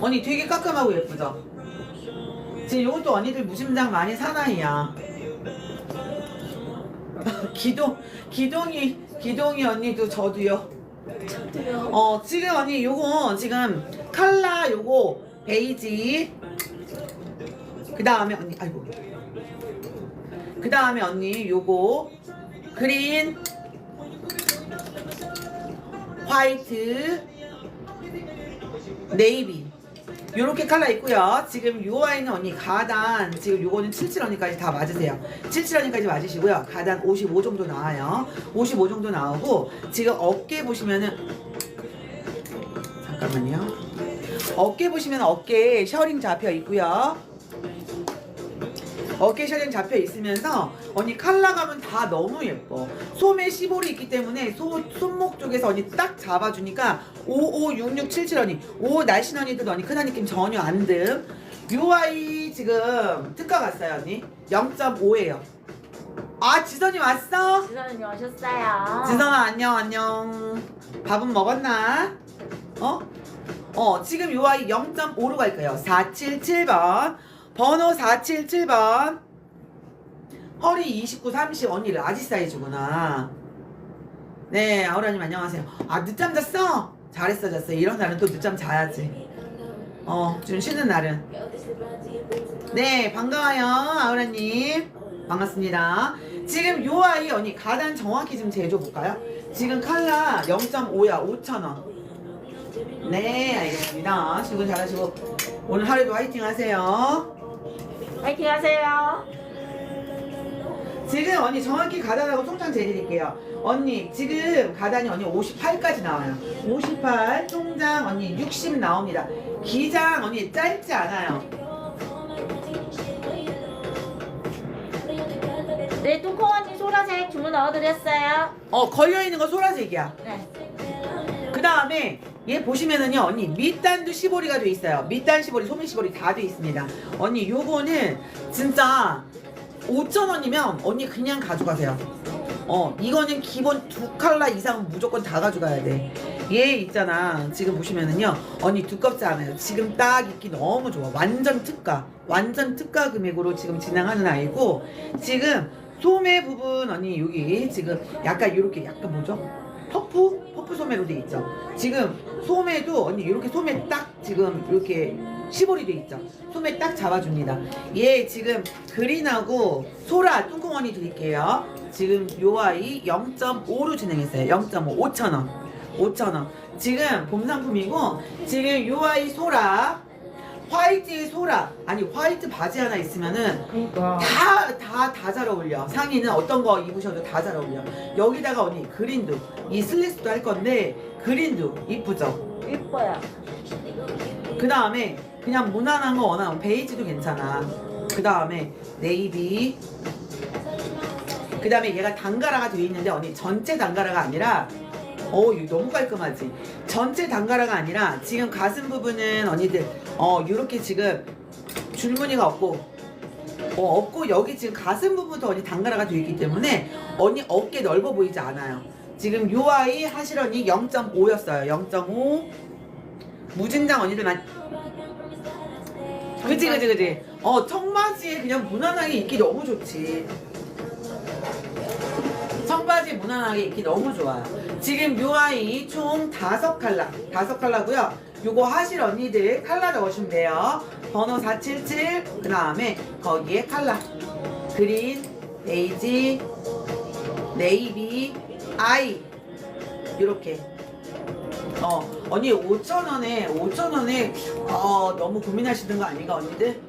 언니 되게 깔끔하고 예쁘죠? 지금 이것도 언니들 무심장 많이 사나이야. 기동, 기동이, 기동이 언니도 저도요. 저도요. 어, 지금 언니 요거 지금 칼라 요거 베이지. 그 다음에 언니, 아이고. 그 다음에 언니 요거 그린, 화이트, 네이비. 요렇게 칼라 있고요. 지금 요 아이는 언니 가단 지금 요거는 77 언니까지 다 맞으세요. 77 언니까지 맞으시고요. 가단 55 정도 나와요. 55 정도 나오고 지금 어깨 보시면은 잠깐만요. 어깨 보시면 어깨에 셔링 잡혀 있고요. 어깨 셔링 잡혀 있으면서 언니 칼라 감은 다 너무 예뻐. 소매 시볼이 있기 때문에 소, 손목 쪽에서 언니 딱 잡아주니까 556677 언니. 오 날씬 언니도 언니 큰 느낌 전혀 안 듦. UI 지금 특가 갔어요 언니. 0.5예요. 아 지선이 왔어? 지선님 오셨어요. 지선아 안녕 안녕. 밥은 먹었나? 어? 어 지금 요 아이 0.5로 갈 거예요. 477번 번호 477번 허리 29, 30 언니 라지 사이즈구나. 네 아우라님 안녕하세요. 아 늦잠 잤어? 잘했어 잤어. 이런 날은 또 늦잠 자야지. 어좀 쉬는 날은. 네 반가워요 아우라님 반갑습니다. 지금 요 아이 언니 가단 정확히 좀 재줘 볼까요? 지금 칼라 0.5야 5,000원. 네 알겠습니다. 출근 잘하시고 오늘 하루도 화이팅 하세요. 파이팅 하세요. 지금 언니 정확히 가단하고 통장 재드릴게요. 언니 지금 가단이 언니 58까지 나와요. 58 통장 언니 60 나옵니다. 기장 언니 짧지 않아요. 네, 뚱콩 언니 소라색 주문 넣어드렸어요. 어 걸려 있는 거 소라색이야. 네. 그 다음에 얘 보시면은요 언니 밑단도 시보리가 돼 있어요. 밑단 시보리 소매 시보리 다 돼 있습니다. 언니 요거는 진짜 5천원이면 언니 그냥 가져가세요. 어 이거는 기본 두 칼라 이상 무조건 다 가져가야 돼얘 있잖아. 지금 보시면은요 언니 두껍지 않아요. 지금 딱 입기 너무 좋아. 완전 특가. 완전 특가 금액으로 지금 진행하는 아이고 지금 소매 부분 언니 여기 지금 약간 요렇게 약간 뭐죠? 퍼프? 퍼프 소매로 돼 있죠. 지금 소매도 언니 이렇게 소매 딱 지금 이렇게 시볼이 돼 있죠. 소매 딱 잡아줍니다. 얘 지금 그린하고 소라 뚱콩언니 드릴게요. 지금 요 아이 0.5로 진행했어요. 0.5 5,000원. 5,000원. 지금 봄 상품이고 지금 요 아이 소라 화이트의 소라 아니 화이트 바지 하나 있으면은 그니까. 다 다 다 잘 어울려. 상의는 어떤 거 입으셔도 다 잘 어울려. 여기다가 언니 그린도 이 슬랙스도 할 건데 그린도 이쁘죠. 이뻐요. 그 다음에 그냥 무난한 거 원하면 베이지도 괜찮아. 그 다음에 네이비. 그 다음에 얘가 단가라가 되어 있는데 언니 전체 단가라가 아니라 어 이거 너무 깔끔하지. 전체 단가라가 아니라 지금 가슴 부분은 언니들 어 이렇게 지금 줄무늬가 없고 어, 없고 여기 지금 가슴 부분도 언니 단가라가 되어 있기 때문에 언니 어깨 넓어 보이지 않아요. 지금 요 아이 하실 언니 0.5였어요. 0.5 무진장 언니들 많이 그치 그치 그치 어 청바지에 그냥 무난하게 입기 너무 좋지 무난하게 입기 너무 좋아요. 지금 요 아이 총 다섯 칼라 다섯 칼라고요. 요거 하실 언니들 칼라 적으시면 돼요. 번호 477 그 다음에 거기에 칼라. 그린 베이지 네이비 아이. 요렇게. 어 언니 5천원에 5천원에 어 너무 고민하시는 거 아닌가 언니들?